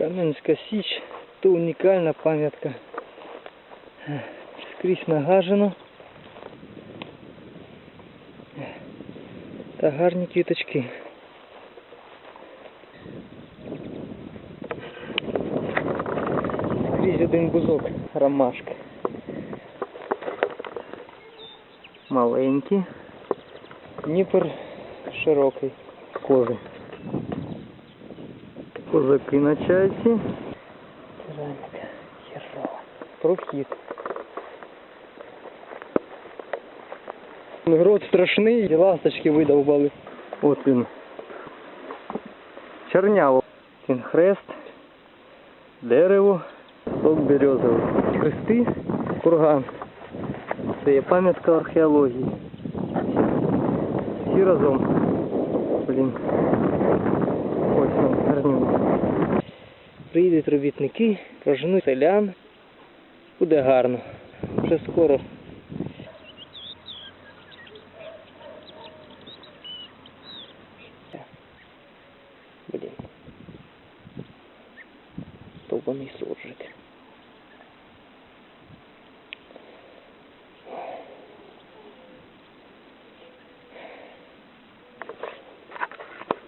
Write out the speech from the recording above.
Кам'янська Січ то унікальна пам'ятка. Скрізь нагажено. Та гарні квіточки. Скрізь один бузок ромашки. Маленькі. Дніпер широкий. Кози. Козаки на чайці. Кераміка. Прохід. Грот страшний, і ласточки видовбали. От він. Черняво. Він хрест, дерево, сок березовий. Хрести, курган. Це є пам'ятка археології. Всі разом. Блін. Приїдуть робітники, проженуть селян. Буде гарно. Вже скоро. Блін. Довбаний суржик.